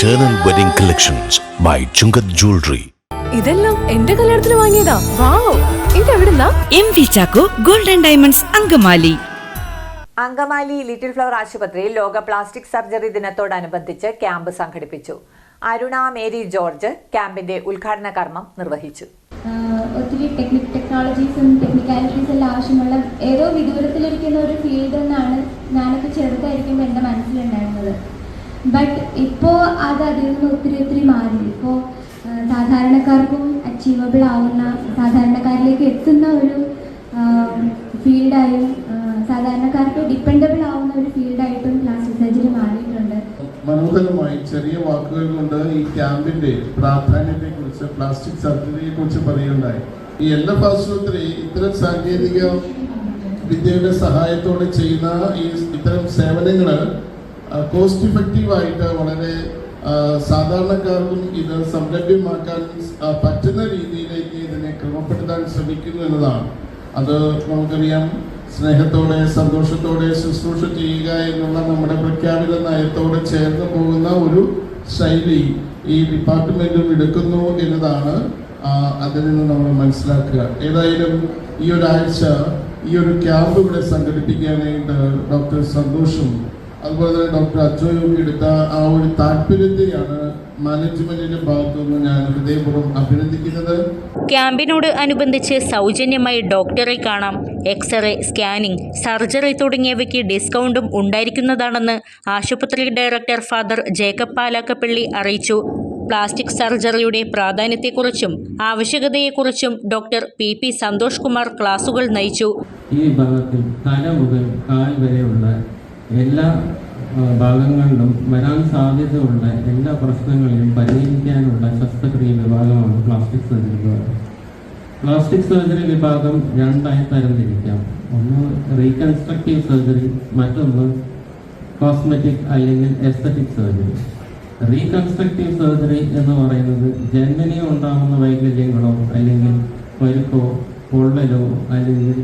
Eternal Wedding Collections by Chungat Jewelry. ഇതെല്ലാം എന്റെ കല്യാണത്തിന് വാങ്ങിയതാ. Wow ഇതെവിടുന്നാ? M V Chacko golden diamonds Angamaly. Angamaly little flower ആശുപത്രിയിൽ ലോക പ്ലാസ്റ്റിക് സർജറി ദിനത്തോടനുബന്ധിച്ച് ക്യാമ്പ് സംഘടിപ്പിച്ചു. അരുണ മേരി ജോർജ് ക്യാമ്പിന്റെ ഉദ്ഘാടന കർമ്മം നിർവഹിച്ചു. ഒത്തിരി ടെക്നിക് ടെക്നോളജീസും ടെക്നിക്കാലിറ്റീസ് എല്ലാം ആവശ്യമുള്ള ഏതോ വിദൂരത്തിലിരിക്കുന്ന ഒരു ഫീൽഡ് എന്നാണ് ഞാനൊക്കെ ചെറുതായിരിക്കുമ്പോൾ എന്റെ മനസ്സിലുണ്ടായിരുന്നത്. ബട്ട് ഇപ്പോൾ അത് അതിൽ നിന്ന് ഒത്തിരി ഒത്തിരി മാറി. ഇപ്പോൾ സാധാരണക്കാർക്കും അച്ചീവബിൾ ആവുന്ന സാധാരണക്കാരിലേക്ക് എത്തുന്ന ഒരു ഫീൽഡായും സാധാരണക്കാർക്ക് ഡിപ്പെൻഡബിൾ ആവുന്ന ഒരു ഫീൽഡായിട്ടും ക്ലാസ് സർജറി മാറിയിട്ടുണ്ട്. മനോഹരമായി ചെറിയ വാക്കുകൾ കൊണ്ട് ഈ ക്യാമ്പിന്റെ പ്രാധാന്യത്തെ കുറിച്ച് പ്ലാസ്റ്റിക് സർജറിയെ കുറിച്ച് പറയുകയുണ്ടായി. ഈ എൽ എഫ് ആശുപത്രി ഇത്തരം സാങ്കേതിക വിദ്യയുടെ സഹായത്തോടെ ചെയ്യുന്ന ഈ ഇത്തരം സേവനങ്ങൾ കോസ്റ്റ് ഇഫക്റ്റീവ് ആയിട്ട് വളരെ സാധാരണക്കാർക്കും ഇത് സംരംഭ്യമാക്കാൻ പറ്റുന്ന രീതിയിലേക്ക് ഇതിനെ ക്രമപ്പെടുത്താൻ ശ്രമിക്കുന്നു എന്നതാണ്. അത് നമുക്കറിയാം സ്നേഹത്തോടെ സന്തോഷത്തോടെ ശുശ്രൂഷ ചെയ്യുക എന്നുള്ള നമ്മുടെ പ്രഖ്യാപിത നയത്തോട് ചേർന്ന് പോകുന്ന ഒരു ശൈലി ഈ ഡിപ്പാർട്ട്മെന്റും എടുക്കുന്നു എന്നതാണ് അതിൽ നിന്ന് നമ്മൾ മനസ്സിലാക്കുക. ഏതായാലും ഈ ഒരാഴ്ച ഈ ഒരു ക്യാമ്പ് ഇവിടെ സംഘടിപ്പിക്കാനായിട്ട് ഡോക്ടർ സന്തോഷും അതുപോലെ തന്നെ ഡോക്ടർ അച്ചോയൊക്കെ എടുത്ത ആ ഒരു താല്പര്യത്തെയാണ് മാനേജ്മെന്റിന്റെ ഭാഗത്തുനിന്ന് ഞാൻ ഹൃദയപൂർവം അഭിനന്ദിക്കുന്നത്. ക്യാമ്പിനോട് അനുബന്ധിച്ച് സൗജന്യമായി ഡോക്ടറെ കാണാം. എക്സ്റേ സ്കാനിംഗ് സർജറി തുടങ്ങിയവയ്ക്ക് ഡിസ്കൗണ്ടും ഉണ്ടായിരിക്കുന്നതാണെന്ന് ആശുപത്രി ഡയറക്ടർ ഫാദർ ജേക്കബ് പാലാക്കപ്പള്ളി അറിയിച്ചു. പ്ലാസ്റ്റിക് സർജറിയുടെ പ്രാധാന്യത്തെക്കുറിച്ചും ആവശ്യകതയെക്കുറിച്ചും doctor P P Santhosh Kumar ക്ലാസുകൾ നയിച്ചു. ഈ വിഭാഗത്തിൽ തല മുതൽ കാൽ വരെയുള്ള എല്ലാ ഭാഗങ്ങളിലും വരാൻ സാധ്യതയുള്ള എല്ലാ പ്രശ്നങ്ങളെയും പരിഹരിക്കാനുള്ള ശസ്ത്രക്രിയ വിഭാഗമാണ് പ്ലാസ്റ്റിക് സർജറി വിഭാഗം പ്ലാസ്റ്റിക് സർജറി വിഭാഗം രണ്ടായി തരംതിരിക്കാം. ഒന്ന് റീകൺസ്ട്രക്റ്റീവ് സർജറി മറ്റൊന്ന് കോസ്മെറ്റിക് അല്ലെങ്കിൽ എസ്തറ്റിക് സർജറി റീകൺസ്ട്രക്റ്റീവ് സർജറി എന്ന് പറയുന്നത് ജന്മനിയോ ഉണ്ടാകുന്ന വൈകല്യങ്ങളോ അല്ലെങ്കിൽ പരുക്കോ പൊള്ളലോ അല്ലെങ്കിൽ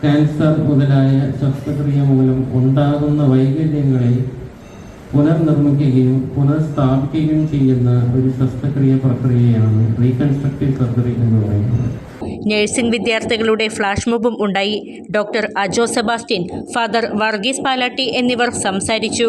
ക്യാൻസർ മുതലായ ശസ്ത്രക്രിയ മൂലം ഉണ്ടാകുന്ന വൈകല്യങ്ങളെ പുനർനിർമ്മിക്കുകയും പുനഃസ്ഥാപിക്കുകയും ചെയ്യുന്ന ഒരു ശസ്ത്രക്രിയ പ്രക്രിയയാണ് റീകൺസ്ട്രക്റ്റീവ് സർജറി എന്ന് പറയുന്നത്. നഴ്സിംഗ് വിദ്യാർത്ഥികളുടെ ഫ്ലാഷ് മോബും ഉണ്ടായി. Doctor Ajo Sebastian father Varghese Palatty എന്നിവർ സംസാരിച്ചു.